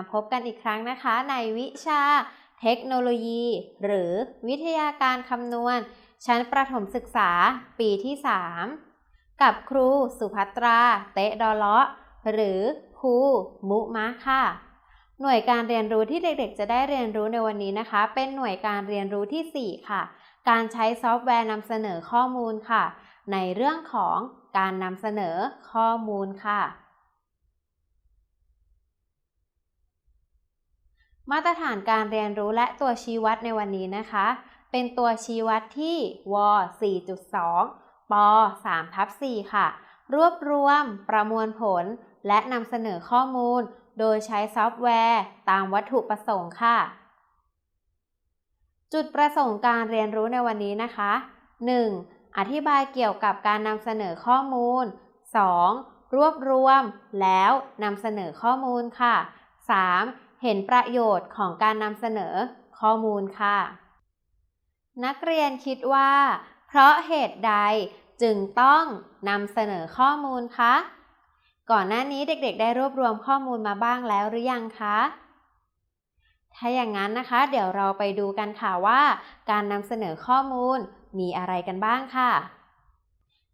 าพบกันอีกครั้งนะคะ ในวิชาเทคโนโลยี หรือวิทยาการคำนวณ ชั้นประถมศึกษาปีที่ 3 กับครูสุภัตรา เตะดอเลาะ หรือครูมุมะค่ะ หน่วยการเรียนรู้ที่เด็กๆ จะได้เรียนรู้ในวันนี้นะคะ เป็นหน่วยการเรียนรู้ที่ 4 ค่ะ การใช้ซอฟต์แวร์นำเสนอข้อมูลค่ะ ในเรื่องของการนำเสนอข้อมูลค่ะ มาตรฐานการเรียนรู้และตัวชี้วัดในวันนี้นะคะ เป็นตัวชี้วัดที่ว4.2 ป3ทับ4ค่ะ รวบรวมประมวลผลและนำเสนอข้อมูล โดยใช้ซอฟต์แวร์ตามวัตถุประสงค์ค่ะ จุดประสงค์การเรียนรู้ในวันนี้นะคะ 1. อธิบายเกี่ยวกับการนำเสนอข้อมูล 2. รวบรวมแล้วนำเสนอข้อมูลค่ะ 3. เห็นประโยชน์ของการนำเสนอข้อมูลค่ะ นักเรียนคิดว่า เพราะเหตุใดจึงต้องนำเสนอข้อมูลคะ ก่อนหน้านี้เด็กๆ ได้รวบรวมข้อมูลมาบ้างแล้วหรือยังคะ ถ้าอย่างนั้นนะคะ เดี๋ยวเราไปดูกันค่ะว่า การนำเสนอข้อมูลมีอะไรกันบ้างค่ะ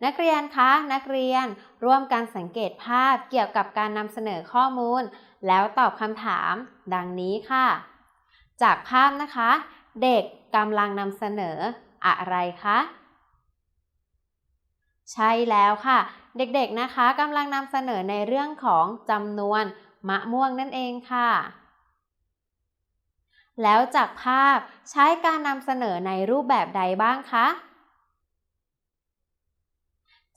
นักเรียนคะ นักเรียนร่วมกันสังเกตภาพเกี่ยวกับการนำเสนอข้อมูล แล้วตอบคำถาม ดังนี้ค่ะ จากภาพนะคะ เด็กกำลังนำเสนออะไรคะใช่แล้วค่ะ เด็กๆนะคะกำลังนำเสนอในเรื่องของจำนวนมะม่วงนั่นเองค่ะ แล้วจากภาพใช้การนำเสนอในรูปแบบใดบ้างคะ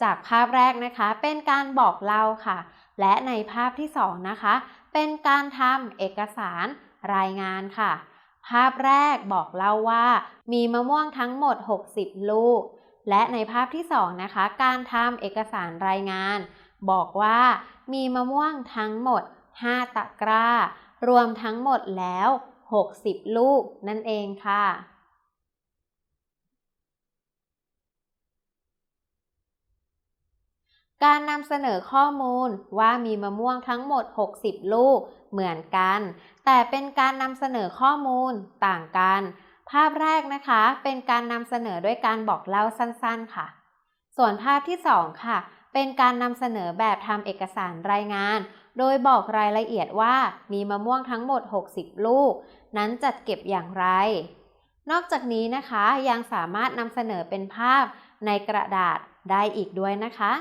จากภาพแรกนะคะเป็นการบอกเล่าค่ะ และในภาพที่สองนะคะ เป็นการทำเอกสารรายงานค่ะ ภาพแรกบอกเล่าว่า มีมะม่วงทั้งหมด 60 ลูก และในภาพที่สองนะคะ การทำเอกสารรายงาน บอกว่า มีมะม่วงทั้งหมด 5 ตะกร้า รวมทั้งหมดแล้ว 60 ลูกนั่นเองค่ะ การนำเสนอข้อมูลว่ามีมะม่วงทั้งหมด 60 ลูกเหมือนกัน แต่เป็นการนำเสนอข้อมูลต่างกัน ภาพแรกนะคะเป็นการนำเสนอด้วยการบอกเล่าสั้นๆค่ะ ส่วนภาพที่ 2 ค่ะ เป็นการนำเสนอแบบทำเอกสารรายงาน โดยบอกรายละเอียดว่ามีมะม่วงทั้งหมด 60 ลูก นั้นจัดเก็บอย่างไร นอกจากนี้นะคะยังสามารถนำเสนอเป็นภาพในกระดาษได้อีกด้วยนะคะ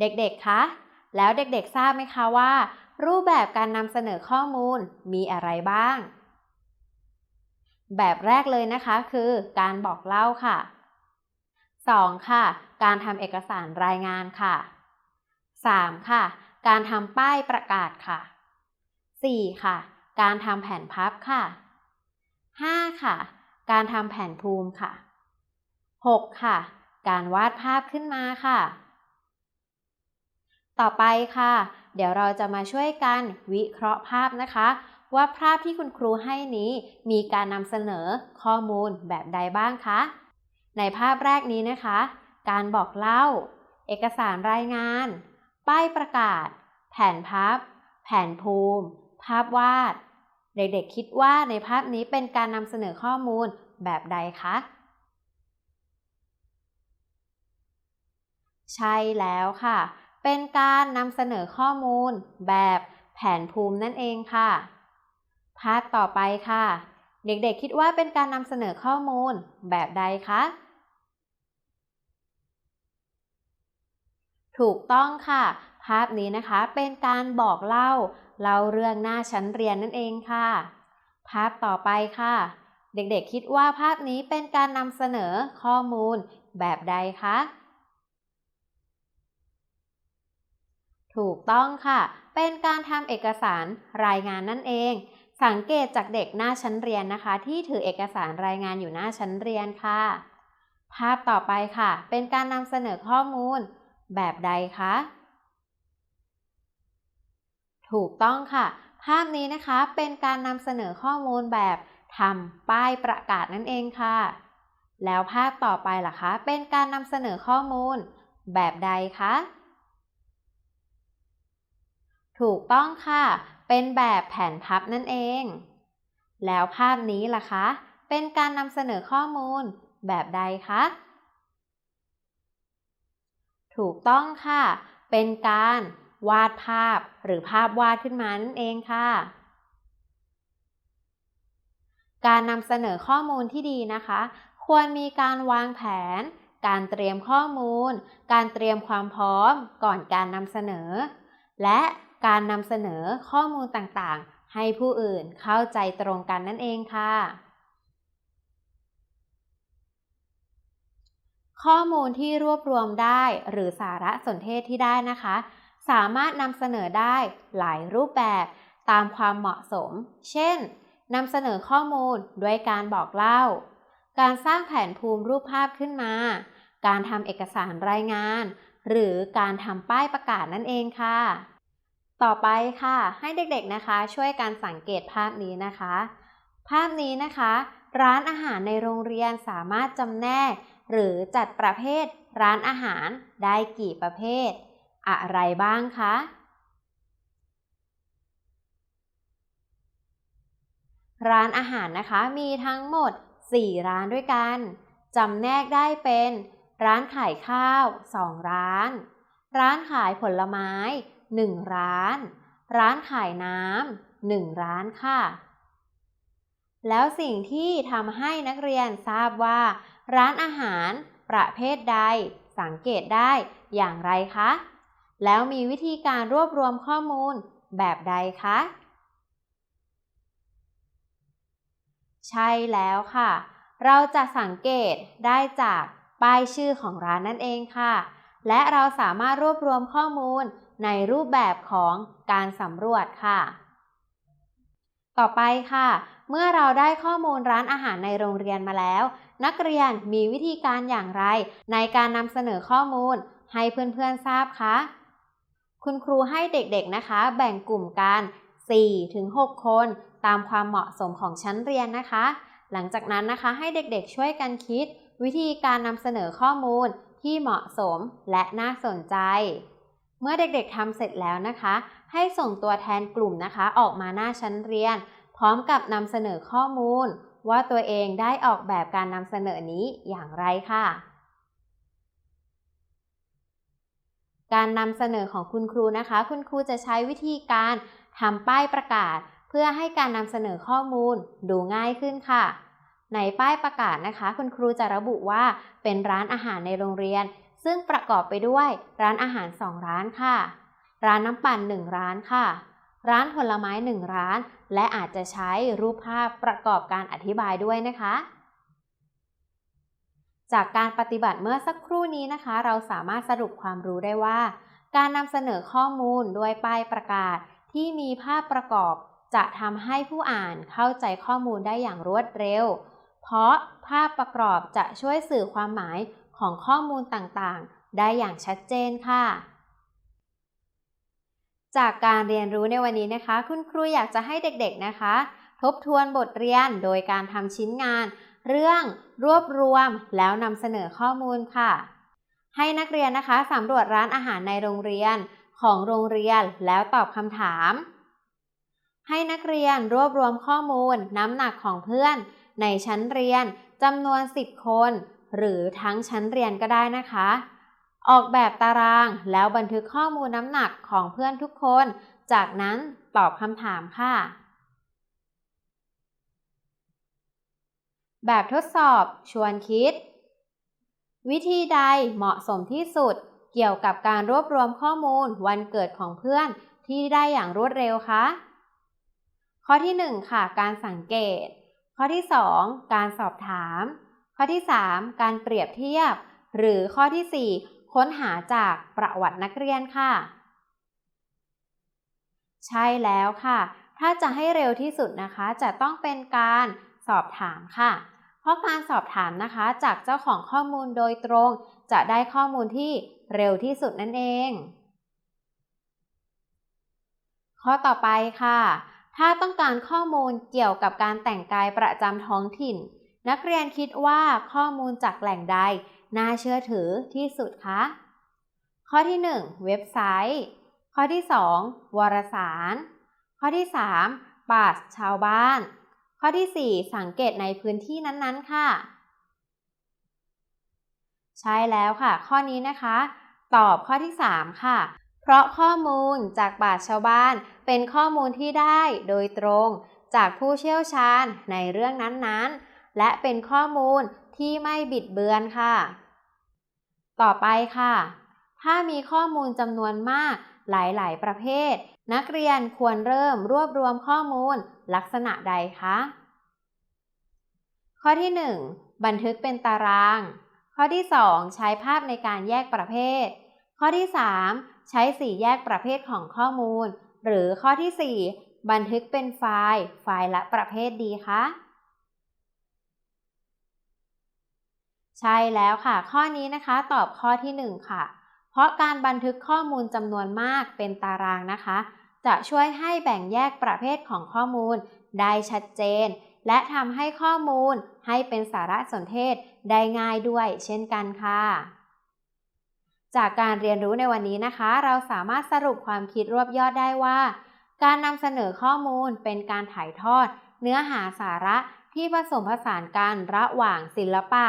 เด็กๆ คะ แล้วเด็กๆ ทราบไหมคะว่า รูปแบบการนำเสนอข้อมูลมีอะไรบ้าง แบบแรกเลยนะคะคือการบอกเล่าค่ะ 2. ค่ะ การทำเอกสารรายงานค่ะ 3. ค่ะ การทำป้ายประกาศค่ะ 4. ค่ะ การทำแผนพับค่ะ 5. ค่ะ การทำแผนภูมิค่ะ 6. ค่ะ การวาดภาพขึ้นมาค่ะ ต่อไปค่ะ เดี๋ยวเราจะมาช่วยกันวิเคราะห์ภาพนะคะ ว่าภาพที่คุณครูให้นี้มีการนำเสนอข้อมูลแบบใดบ้างคะ ในภาพแรกนี้นะคะ การบอกเล่า เอกสารรายงาน ป้ายประกาศ แผนพับ แผนภูมิ ภาพวาด เด็กๆคิดว่าในภาพนี้เป็นการนำเสนอข้อมูลแบบใดคะใช่แล้วค่ะ เป็นการนำเสนอข้อมูลแบบแผนภูมินั่นเองค่ะภาพต่อไปค่ะ เด็กๆคิดว่าเป็นการนำเสนอข้อมูลแบบใดคะ ถูกต้องค่ะ ภาพนี้นะคะเป็นการบอกเล่าเล่าเรื่องหน้าชั้นเรียนนั่นเองค่ะ ภาพต่อไปค่ะ เด็กๆคิดว่าภาพนี้เป็นการนำเสนอข้อมูลแบบใดคะ ถูกต้องค่ะ เป็นการทำเอกสารรายงานนั่นเอง สังเกตจากเด็กหน้าชั้นเรียนนะคะ ที่ถือเอกสารรายงานอยู่หน้าชั้นเรียนค่ะ ภาพต่อไปค่ะ เป็นการนำเสนอข้อมูล แบบใดคะ ถูกต้องค่ะ ภาพนี้นะคะเป็นการนำเสนอข้อมูลแบบทำป้ายประกาศนั่นเองค่ะ แล้วภาพต่อไปล่ะคะ เป็นการนำเสนอข้อมูล แบบใดคะ ถูกต้องค่ะ เป็นแบบแผนพับนั่นเอง แล้วภาพนี้ล่ะคะ เป็นการนำเสนอข้อมูลแบบใดคะ ถูกต้องค่ะ เป็นการวาดภาพหรือภาพวาดขึ้นมานั่นเองค่ะ การนำเสนอข้อมูลที่ดีนะคะ ควรมีการวางแผน การเตรียมข้อมูล การเตรียมความพร้อมก่อนการนำเสนอ และ การนำเสนอข้อมูลต่างๆ ให้ผู้อื่นเข้าใจตรงกันนั่นเองค่ะ ข้อมูลที่รวบรวมได้หรือสารสนเทศที่ได้นะคะ สามารถนำเสนอได้หลายรูปแบบตามความเหมาะสม เช่นนำเสนอข้อมูลด้วยการบอกเล่า การสร้างแผนภูมิรูปภาพขึ้นมา การทำเอกสารรายงาน หรือการทำป้ายประกาศนั่นเองค่ะ ต่อไปค่ะให้เด็กๆนะคะช่วยการสังเกตภาพนี้นะคะ ภาพนี้นะคะ ร้านอาหารในโรงเรียนสามารถจำแนก หรือจัดประเภท ร้านอาหารได้กี่ประเภท อะไรบ้างคะร้านอาหารนะคะมีทั้งหมด 4 ร้านด้วยกันจำแนกได้เป็น ร้านขายข้าว 2 ร้าน ร้านขายผลไม้ 1 ร้าน ร้านขายน้ำ1ร้านค่ะ แล้วสิ่งที่ทำให้นักเรียนทราบว่า ร้านอาหารประเภทใดสังเกตได้อย่างไรคะ แล้วมีวิธีการรวบรวมข้อมูลแบบใดคะ ใช่แล้วค่ะ เราจะสังเกตได้จากป้ายชื่อของร้านนั่นเองค่ะ และเราสามารถรวบรวมข้อมูล ในรูปแบบของการสำรวจค่ะ ต่อไปค่ะ เมื่อเราได้ข้อมูลร้านอาหารในโรงเรียนมาแล้ว นักเรียนมีวิธีการอย่างไร ในการนำเสนอข้อมูล ให้เพื่อนๆทราบคะคุณครูให้เด็กๆนะคะ แบ่งกลุ่มกัน4-6 คนตามความเหมาะสมของชั้นเรียนนะคะ หลังจากนั้นนะคะให้เด็กๆช่วยกันคิด วิธีการนำเสนอข้อมูลที่เหมาะสมและน่าสนใจ เมื่อเด็กๆทำเสร็จแล้วนะคะ ให้ส่งตัวแทนกลุ่มนะคะ ออกมาหน้าชั้นเรียน พร้อมกับนำเสนอข้อมูล ว่าตัวเองได้ออกแบบการนำเสนอนี้อย่างไรค่ะ การนำเสนอของคุณครูนะคะ คุณครูจะใช้วิธีการทำป้ายประกาศ เพื่อให้การนำเสนอข้อมูลดูง่ายขึ้นค่ะ ในป้ายประกาศนะคะ คุณครูจะระบุว่าเป็นร้านอาหารในโรงเรียน ซึ่งประกอบไปด้วยร้านอาหาร 2 ร้านค่ะ ร้านน้ำปั่น 1 ร้านค่ะ ร้านผลไม้ 1 ร้าน และอาจจะใช้รูปภาพประกอบการอธิบายด้วยนะคะ จากการปฏิบัติเมื่อสักครู่นี้นะคะ เราสามารถสรุปความรู้ได้ว่า การนำเสนอข้อมูลด้วยป้ายประกาศที่มีภาพประกอบจะทำให้ผู้อ่านเข้าใจข้อมูลได้อย่างรวดเร็ว เพราะภาพประกอบจะช่วยสื่อความหมาย ของข้อมูลต่างๆ ได้อย่างชัดเจนค่ะ จากการเรียนรู้ในวันนี้นะคะ คุณครูอยากจะให้เด็กๆนะคะ ทบทวนบทเรียนโดยการทำชิ้นงาน เรื่องรวบรวมแล้วนำเสนอข้อมูลค่ะ ให้นักเรียนนะคะสำรวจร้านอาหารในโรงเรียนของโรงเรียนแล้วตอบคำถาม ให้นักเรียนรวบรวมข้อมูลน้ำหนักของเพื่อน ในชั้นเรียนจำนวน 10 คน หรือทั้งชั้นเรียนก็ได้นะคะ ออกแบบตารางแล้วบันทึกข้อมูลน้ำหนักของเพื่อนทุกคน จากนั้นตอบคำถามค่ะ แบบทดสอบชวนคิด วิธีใดเหมาะสมที่สุดเกี่ยวกับการรวบรวมข้อมูลวันเกิดของเพื่อนที่ได้อย่างรวดเร็วคะข้อที่ 1 ค่ะ การสังเกต ข้อที่ 2 การสอบถาม ข้อที่ 3 การเปรียบเทียบ หรือข้อที่ 4 ค้นหาจากประวัตินักเรียนค่ะ ใช่แล้วค่ะ ถ้าจะให้เร็วที่สุดนะคะ จะต้องเป็นการสอบถามค่ะ เพราะการสอบถามนะคะ จากเจ้าของข้อมูลโดยตรง จะได้ข้อมูลที่เร็วที่สุดนั่นเอง ข้อต่อไปค่ะ ถ้าต้องการข้อมูลเกี่ยวกับการแต่งกายประจำท้องถิ่น นักเรียนคิดว่าข้อมูลจากแหล่งใด น่าเชื่อถือที่สุดคะ ข้อที่ 1 เว็บไซต์ ข้อที่ 2 วารสาร ข้อที่ 3ปราชาวบ้าน ข้อที่ 4 สังเกตในพื้นที่นั้นๆ ค่ะ ใช่แล้วค่ะ ข้อนี้นะคะ ตอบข้อที่ 3 ค่ะ เพราะข้อมูลจากปราชาวบ้าน เป็นข้อมูลที่ได้โดยตรงจากผู้เชี่ยวชาญในเรื่องนั้นๆ และเป็นข้อมูลที่ไม่บิดเบือนค่ะ ต่อไปค่ะ ถ้ามีข้อมูลจำนวนมากหลาย ๆ ประเภท นักเรียนควรเริ่มรวบรวมข้อมูลลักษณะใดคะ ข้อที่ 1 บันทึกเป็นตาราง ข้อที่ 2 ใช้ภาพในการแยกประเภท ข้อที่ 3 ใช้สีแยกประเภทของข้อมูล หรือข้อที่ 4 บันทึกเป็นไฟล์ ไฟล์ละประเภทดีคะ ใช่แล้วค่ะ ข้อนี้นะคะตอบข้อที่ 1 ค่ะ เพราะการบันทึกข้อมูลจำนวนมากเป็นตารางนะคะ จะช่วยให้แบ่งแยกประเภทของข้อมูลได้ชัดเจน และทำให้ข้อมูลให้เป็นสารสนเทศได้ง่ายด้วยเช่นกันค่ะ จากการเรียนรู้ในวันนี้นะคะ เราสามารถสรุปความคิดรวบยอดได้ว่า การนำเสนอข้อมูลเป็นการถ่ายทอด เนื้อหาสาระที่ผสมผสานกันระหว่างศิลปะ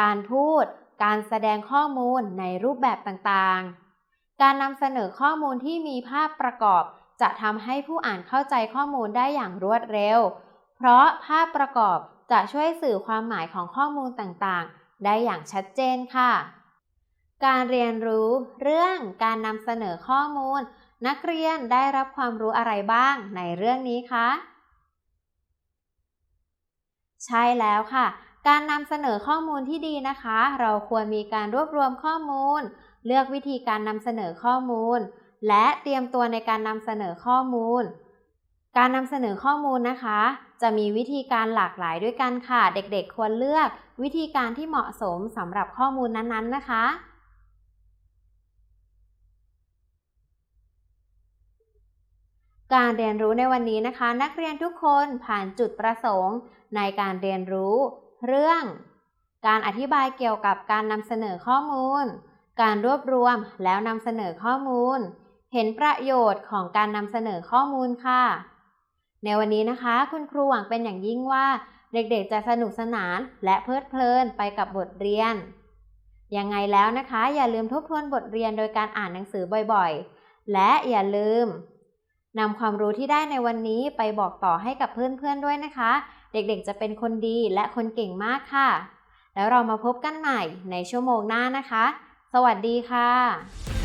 การพูด การแสดงข้อมูลในรูปแบบต่างๆ การนำเสนอข้อมูลที่มีภาพประกอบ จะทำให้ผู้อ่านเข้าใจข้อมูลได้อย่างรวดเร็ว เพราะภาพประกอบจะช่วยสื่อความหมายของข้อมูลต่างๆ ได้อย่างชัดเจนค่ะ การเรียนรู้เรื่องการนำเสนอข้อมูล นักเรียนได้รับความรู้อะไรบ้างในเรื่องนี้คะ ใช่แล้วค่ะ การนำเสนอข้อมูลที่ดีนะคะ เราควรมีการรวบรวมข้อมูล เลือกวิธีการนำเสนอข้อมูล และเตรียมตัวในการนำเสนอข้อมูล การนำเสนอข้อมูลนะคะ จะมีวิธีการหลากหลายด้วยกันค่ะ เด็กๆ ควรเลือกวิธีการที่เหมาะสมสำหรับข้อมูลนั้นๆ นะคะการเรียนรู้ในวันนี้นะคะ นักเรียนทุกคนผ่านจุดประสงค์ในการเรียนรู้ เรื่อง การอธิบายเกี่ยวกับการนำเสนอข้อมูล การรวบรวมแล้วนำเสนอข้อมูล เห็นประโยชน์ของการนำเสนอข้อมูลค่ะ ในวันนี้นะคะ คุณครูหวังเป็นอย่างยิ่งว่า เด็กๆจะสนุกสนานและเพลิดเพลินไปกับบทเรียน ยังไงแล้วนะคะ อย่าลืมทบทวนบทเรียนโดยการอ่านหนังสือบ่อยๆ และอย่าลืมนำความรู้ที่ได้ในวันนี้ไปบอกต่อให้กับเพื่อนๆด้วยนะคะ เด็กๆจะเป็นคนดีและคนเก่งมากค่ะ แล้วเรามาพบกันใหม่ในชั่วโมงหน้านะคะ สวัสดีค่ะ